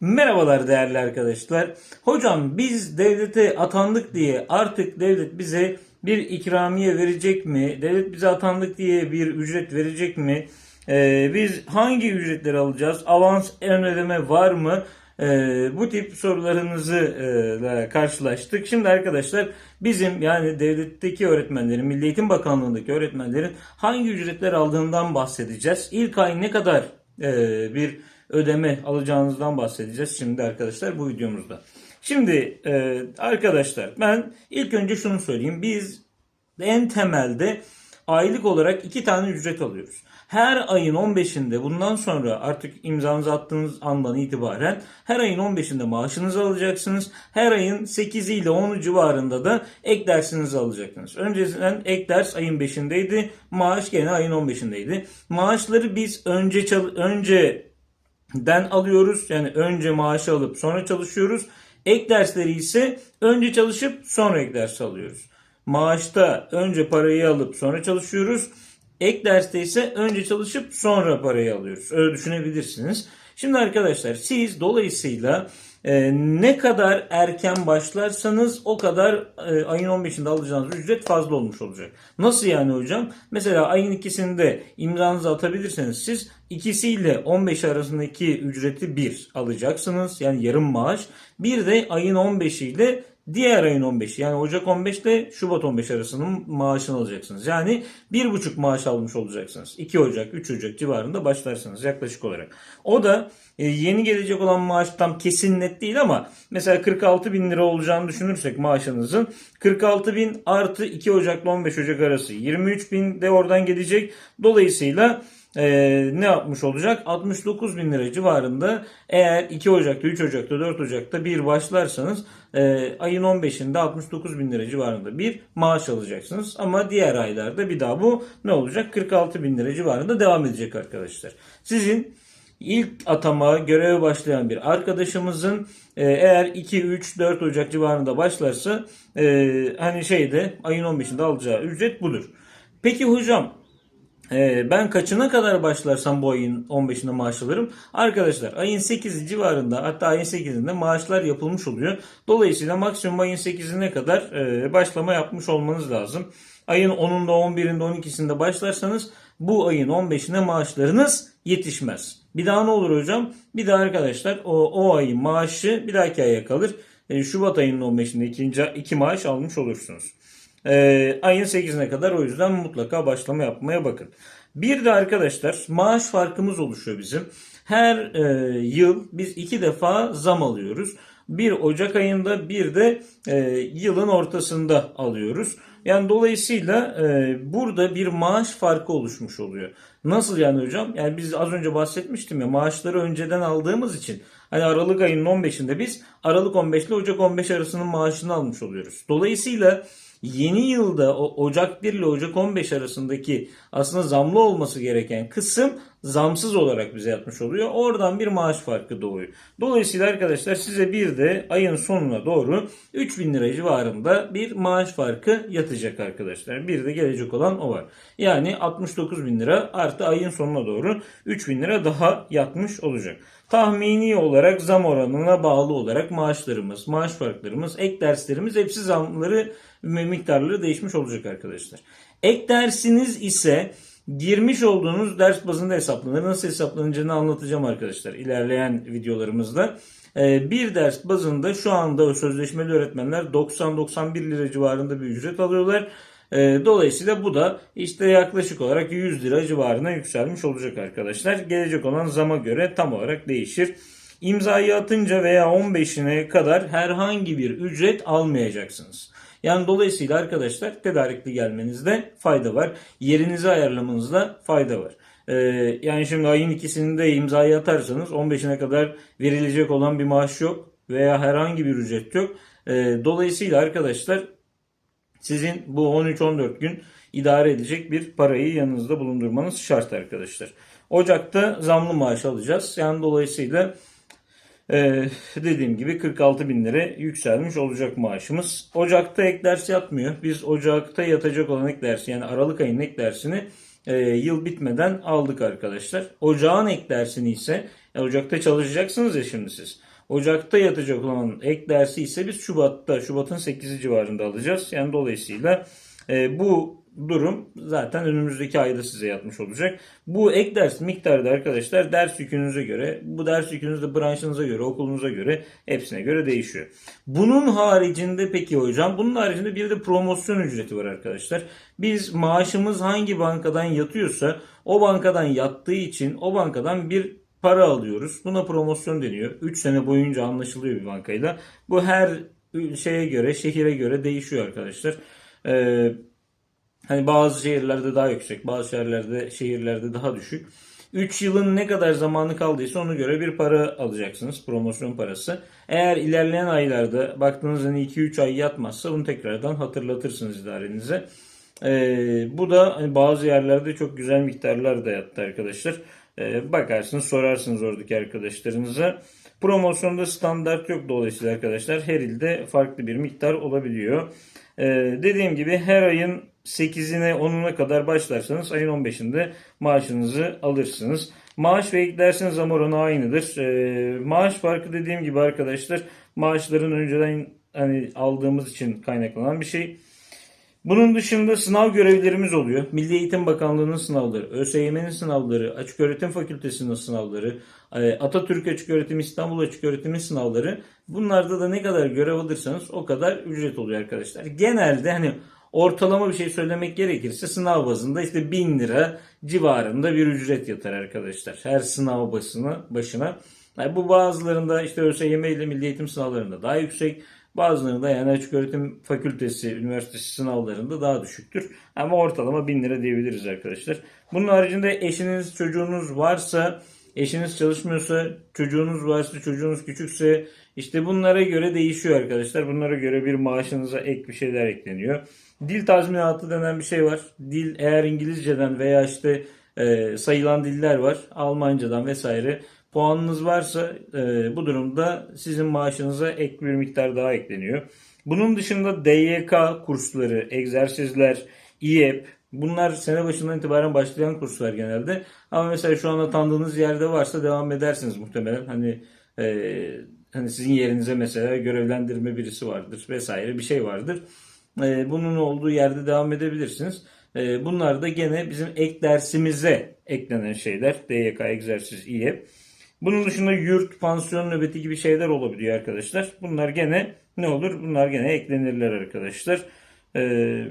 Merhabalar değerli arkadaşlar. Hocam biz devlete atandık diye artık devlet bize bir ikramiye verecek mi? Devlet bize atandık diye bir ücret verecek mi? Ee, biz hangi ücretleri alacağız? Avans ön ödeme var mı? Ee, bu tip sorularınızı e, karşılaştık. Şimdi arkadaşlar bizim yani devletteki öğretmenlerin, Milli Eğitim Bakanlığı'ndaki öğretmenlerin hangi ücretler aldığından bahsedeceğiz. İlk ay ne kadar e, bir ödeme alacağınızdan bahsedeceğiz şimdi arkadaşlar bu videomuzda. Şimdi e, arkadaşlar ben ilk önce şunu söyleyeyim. Biz en temelde aylık olarak iki tane ücret alıyoruz. Her ayın 15'inde bundan sonra artık imzanızı attığınız andan itibaren her ayın 15'inde maaşınızı alacaksınız. Her ayın 8 ile 10 civarında da ek dersinizi alacaksınız. Öncesinden ek ders ayın 5'indeydi. Maaş gene ayın 15'indeydi. Maaşları biz önce önce den alıyoruz. Yani önce maaşı alıp sonra çalışıyoruz. Ek dersleri ise önce çalışıp sonra ek ders alıyoruz. Maaşta önce parayı alıp sonra çalışıyoruz. Ek derste ise önce çalışıp sonra parayı alıyoruz. Öyle düşünebilirsiniz. Şimdi arkadaşlar siz dolayısıyla e, ne kadar erken başlarsanız o kadar e, ayın 15'inde alacağınız ücret fazla olmuş olacak. Nasıl yani hocam? Mesela ayın ikisinde imzanızı atabilirseniz siz ikisiyle 15 arasındaki ücreti bir alacaksınız. Yani yarım maaş. Bir de ayın 15'i ile diğer ayın 15'i yani Ocak 15 ile Şubat 15 arasının maaşını alacaksınız. Yani bir buçuk maaş almış olacaksınız. 2 Ocak 3 Ocak civarında başlarsınız yaklaşık olarak. O da e, yeni gelecek olan maaş tam kesin net değil ama mesela 46 bin lira olacağını düşünürsek maaşınızın 46 bin artı 2 Ocak ile 15 Ocak arası 23 bin de oradan gelecek. Dolayısıyla e, ne yapmış olacak? 69 bin lira civarında eğer 2 Ocak'ta, 3 Ocak'ta, 4 Ocak'ta bir başlarsanız e, ayın 15'inde 69 bin lira civarında bir maaş alacaksınız. Ama diğer aylarda bir daha bu ne olacak? 46 bin lira civarında devam edecek arkadaşlar. Sizin ilk atama göreve başlayan bir arkadaşımızın e, eğer 2, 3, 4 Ocak civarında başlarsa e, hani şeyde ayın 15'inde alacağı ücret budur. Peki hocam ee, ben kaçına kadar başlarsam bu ayın 15'inde maaş alırım? Arkadaşlar ayın 8 civarında hatta ayın 8'inde maaşlar yapılmış oluyor. Dolayısıyla maksimum ayın 8'ine kadar e, başlama yapmış olmanız lazım. Ayın 10'unda 11'inde 12'sinde başlarsanız bu ayın 15'ine maaşlarınız yetişmez. Bir daha ne olur hocam? Bir daha arkadaşlar o, o ayın maaşı bir dahaki aya kalır. E, Şubat ayının 15'inde ikinci, iki maaş almış olursunuz. Ee, ayın 8'ine kadar o yüzden mutlaka başlama yapmaya bakın. Bir de arkadaşlar maaş farkımız oluşuyor bizim. Her e, yıl biz iki defa zam alıyoruz. Bir Ocak ayında bir de e, yılın ortasında alıyoruz. Yani dolayısıyla e, burada bir maaş farkı oluşmuş oluyor. Nasıl yani hocam? Yani biz az önce bahsetmiştim ya maaşları önceden aldığımız için hani Aralık ayının 15'inde biz Aralık 15 ile Ocak 15 arasının maaşını almış oluyoruz. Dolayısıyla yeni yılda o Ocak 1 ile Ocak 15 arasındaki aslında zamlı olması gereken kısım zamsız olarak bize yatmış oluyor. Oradan bir maaş farkı doğuyor. Dolayısıyla arkadaşlar size bir de ayın sonuna doğru 3000 lira civarında bir maaş farkı yatacak arkadaşlar. Bir de gelecek olan o var. Yani 69 bin lira artı ayın sonuna doğru 3000 lira daha yatmış olacak. Tahmini olarak zam oranına bağlı olarak maaşlarımız, maaş farklarımız, ek derslerimiz hepsi zamları miktarları değişmiş olacak arkadaşlar. Ek dersiniz ise girmiş olduğunuz ders bazında hesaplanır. Nasıl hesaplanacağını anlatacağım arkadaşlar ilerleyen videolarımızda. Ee, Bir ders bazında şu anda sözleşmeli öğretmenler 90-91 lira civarında bir ücret alıyorlar. Ee, Dolayısıyla bu da işte yaklaşık olarak 100 lira civarına yükselmiş olacak arkadaşlar. Gelecek olan zama göre tam olarak değişir. İmzayı atınca veya 15'ine kadar herhangi bir ücret almayacaksınız. Yani dolayısıyla arkadaşlar tedarikli gelmenizde fayda var. Yerinizi ayarlamanızda fayda var. Ee, yani şimdi ayın ikisinde imzayı atarsanız 15'ine kadar verilecek olan bir maaş yok veya herhangi bir ücret yok. Ee, dolayısıyla arkadaşlar sizin bu 13-14 gün idare edecek bir parayı yanınızda bulundurmanız şart arkadaşlar. Ocak'ta zamlı maaş alacağız. Yani dolayısıyla ee, dediğim gibi 46 bin lira yükselmiş olacak maaşımız. Ocak'ta ek ders yatmıyor. Biz Ocak'ta yatacak olan ek dersi yani Aralık ayının ek dersini e, yıl bitmeden aldık arkadaşlar. Ocağın ek dersini ise E, Ocak'ta çalışacaksınız ya şimdi siz. Ocak'ta yatacak olan ek dersi ise biz Şubat'ta, Şubat'ın 8'i civarında alacağız. Yani dolayısıyla e, bu durum zaten önümüzdeki ayda size yatmış olacak. Bu ek ders miktarı da arkadaşlar ders yükünüze göre, bu ders yükünüz de branşınıza göre, okulunuza göre, hepsine göre değişiyor. Bunun haricinde peki hocam, bunun haricinde bir de promosyon ücreti var arkadaşlar. Biz maaşımız hangi bankadan yatıyorsa o bankadan yattığı için o bankadan bir para alıyoruz. Buna promosyon deniyor. 3 sene boyunca anlaşılıyor bir bankayla. Bu her şeye göre, şehire göre değişiyor arkadaşlar. Ee, hani bazı şehirlerde daha yüksek, bazı şehirlerde şehirlerde daha düşük. 3 yılın ne kadar zamanı kaldıysa ona göre bir para alacaksınız. Promosyon parası. Eğer ilerleyen aylarda baktığınız hani 2-3 ay yatmazsa bunu tekrardan hatırlatırsınız idarenize. Ee, bu da hani bazı yerlerde çok güzel miktarlar da yattı arkadaşlar. Ee, bakarsınız sorarsınız oradaki arkadaşlarınıza. Promosyonda standart yok dolayısıyla arkadaşlar her ilde farklı bir miktar olabiliyor. Ee, dediğim gibi her ayın 8'ine 10'una kadar başlarsanız ayın 15'inde maaşınızı alırsınız. Maaş ve ek dersin zam oranı aynıdır. Ee, maaş farkı dediğim gibi arkadaşlar maaşların önceden hani aldığımız için kaynaklanan bir şey. Bunun dışında sınav görevlerimiz oluyor. Milli Eğitim Bakanlığı'nın sınavları, ÖSYM'nin sınavları, Açıköğretim Fakültesi'nin sınavları, e, Atatürk Açıköğretim, İstanbul Açıköğretim'in sınavları. Bunlarda da ne kadar görev alırsanız o kadar ücret oluyor arkadaşlar. Genelde hani ortalama bir şey söylemek gerekirse sınav bazında işte 1000 lira civarında bir ücret yatar arkadaşlar. Her sınav başına. başına. Yani bu bazılarında işte ÖSYM ile Milli Eğitim sınavlarında daha yüksek. Bazılarında yani açık öğretim fakültesi, üniversitesi sınavlarında daha düşüktür. Ama ortalama 1000 lira diyebiliriz arkadaşlar. Bunun haricinde eşiniz, çocuğunuz varsa, eşiniz çalışmıyorsa, çocuğunuz varsa, çocuğunuz küçükse işte bunlara göre değişiyor arkadaşlar. Bunlara göre bir maaşınıza ek bir şeyler ekleniyor. Dil tazminatı denen bir şey var. Dil eğer İngilizceden veya işte e, sayılan diller var. Almancadan vesaire puanınız varsa e, bu durumda sizin maaşınıza ek bir miktar daha ekleniyor. Bunun dışında DYK kursları, egzersizler, İEP bunlar sene başından itibaren başlayan kurslar genelde. Ama mesela şu anda tanıdığınız yerde varsa devam edersiniz muhtemelen. Hani e, hani sizin yerinize mesela görevlendirme birisi vardır vesaire bir şey vardır. E, bunun olduğu yerde devam edebilirsiniz. E, bunlar da gene bizim ek dersimize eklenen şeyler. DYK, egzersiz, İEP. Bunun dışında yurt, pansiyon nöbeti gibi şeyler olabiliyor arkadaşlar. Bunlar gene ne olur? Bunlar gene eklenirler arkadaşlar. Ee,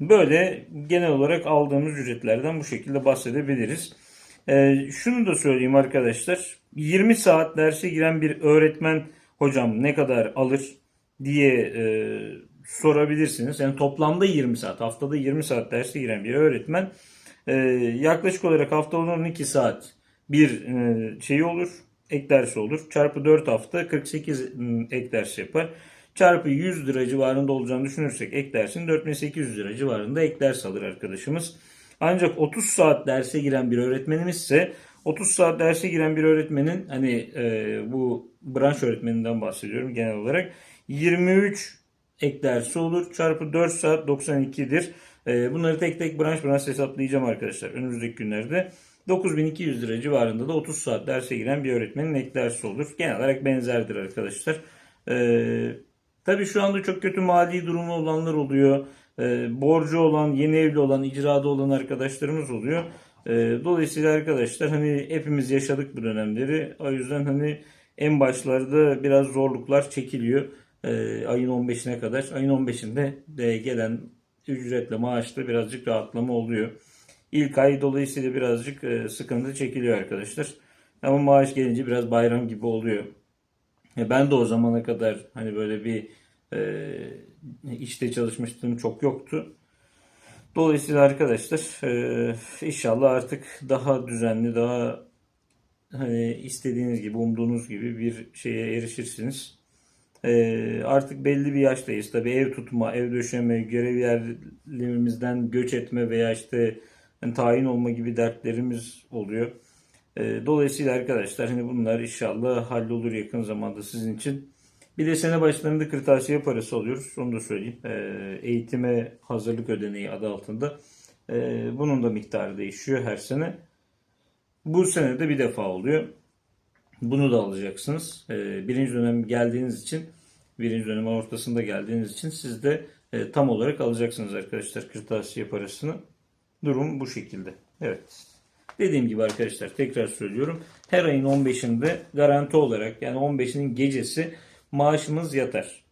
böyle genel olarak aldığımız ücretlerden bu şekilde bahsedebiliriz. Ee, şunu da söyleyeyim arkadaşlar. 20 saat derse giren bir öğretmen hocam ne kadar alır diye e, sorabilirsiniz. Yani toplamda 20 saat, haftada 20 saat derse giren bir öğretmen e, yaklaşık olarak haftada 12 saat bir e, şey olur. Ek dersi olur. Çarpı 4 hafta 48 ek ders yapar. Çarpı 100 lira civarında olacağını düşünürsek ek dersin 4800 lira civarında ek ders alır arkadaşımız. Ancak 30 saat derse giren bir öğretmenimiz ise 30 saat derse giren bir öğretmenin hani e, bu branş öğretmeninden bahsediyorum genel olarak 23 ek dersi olur. Çarpı 4 saat 92'dir. E, bunları tek tek branş branş hesaplayacağım arkadaşlar önümüzdeki günlerde. 9200 lira civarında da 30 saat derse giren bir öğretmenin ek dersi olur. Genel olarak benzerdir arkadaşlar. Ee, tabii şu anda çok kötü mali durumu olanlar oluyor. Ee, borcu olan, yeni evli olan, icrada olan arkadaşlarımız oluyor. Ee, dolayısıyla arkadaşlar hani hepimiz yaşadık bu dönemleri. O yüzden hani en başlarda biraz zorluklar çekiliyor. Ee, ayın 15'ine kadar. Ayın 15'inde de gelen ücretle maaşta birazcık rahatlama oluyor. İlk ay dolayısıyla birazcık e, sıkıntı çekiliyor arkadaşlar. Ama maaş gelince biraz bayram gibi oluyor. Ben de o zamana kadar hani böyle bir e, işte çalışmıştım çok yoktu. Dolayısıyla arkadaşlar e, inşallah artık daha düzenli, daha hani istediğiniz gibi, umduğunuz gibi bir şeye erişirsiniz. E, artık belli bir yaştayız. Tabii ev tutma, ev döşeme, görev yerlerimizden göç etme veya işte yani tayin olma gibi dertlerimiz oluyor. E, dolayısıyla arkadaşlar hani bunlar inşallah hallolur yakın zamanda sizin için. Bir de sene başlarında kırtasiye parası alıyoruz. Onu da söyleyeyim. E, eğitime hazırlık ödeneği adı altında. E, bunun da miktarı değişiyor her sene. Bu sene de bir defa oluyor. Bunu da alacaksınız. Ee, birinci dönem geldiğiniz için, birinci dönem ortasında geldiğiniz için siz de e, tam olarak alacaksınız arkadaşlar kırtasiye parasını. Durum bu şekilde. Evet. Dediğim gibi arkadaşlar tekrar söylüyorum. Her ayın 15'inde garanti olarak yani 15'inin gecesi maaşımız yatar.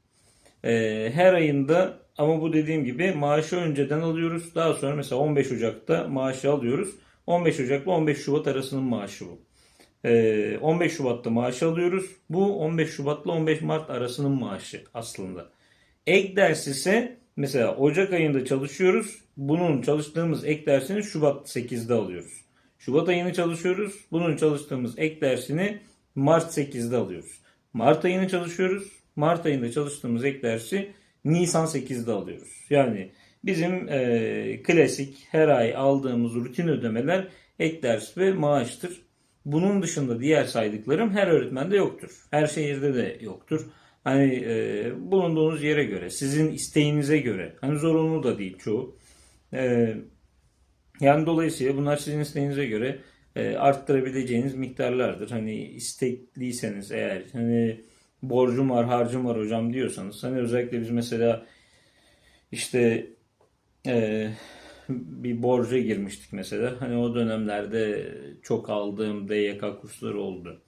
Ee, her ayında ama bu dediğim gibi maaşı önceden alıyoruz. Daha sonra mesela 15 Ocak'ta maaşı alıyoruz. 15 Ocak'la 15 Şubat arasının maaşı bu. Ee, 15 Şubat'ta maaşı alıyoruz. Bu 15 Şubat'la 15 Mart arasının maaşı aslında. Ek ders ise mesela Ocak ayında çalışıyoruz. Bunun çalıştığımız ek dersini Şubat 8'de alıyoruz. Şubat ayını çalışıyoruz. Bunun çalıştığımız ek dersini Mart 8'de alıyoruz. Mart ayını çalışıyoruz. Mart ayında çalıştığımız ek dersi Nisan 8'de alıyoruz. Yani bizim e, klasik her ay aldığımız rutin ödemeler ek ders ve maaştır. Bunun dışında diğer saydıklarım her öğretmende yoktur. Her şehirde de yoktur. Hani e, bulunduğunuz yere göre, sizin isteğinize göre, hani zorunlu da değil çoğu. E, yani dolayısıyla bunlar sizin isteğinize göre e, arttırabileceğiniz miktarlardır. Hani istekliyseniz eğer hani borcum var, harcım var hocam diyorsanız hani özellikle biz mesela işte e, bir borca girmiştik mesela. Hani o dönemlerde çok aldığım DYK kursları oldu.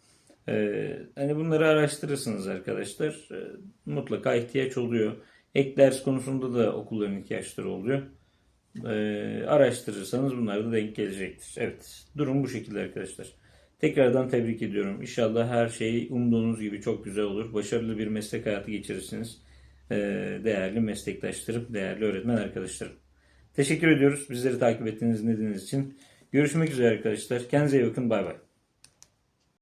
E, hani bunları araştırırsınız arkadaşlar. E, mutlaka ihtiyaç oluyor. Ek ders konusunda da okulların ihtiyaçları oluyor. Ee, araştırırsanız bunlar da denk gelecektir. Evet, durum bu şekilde arkadaşlar. Tekrardan tebrik ediyorum. İnşallah her şey umduğunuz gibi çok güzel olur. Başarılı bir meslek hayatı geçirirsiniz. Ee, değerli meslektaşlarım, değerli öğretmen arkadaşlarım. Teşekkür ediyoruz bizleri takip ettiğiniz nedeniz için. Görüşmek üzere arkadaşlar. Kendinize iyi bakın. Bay bay.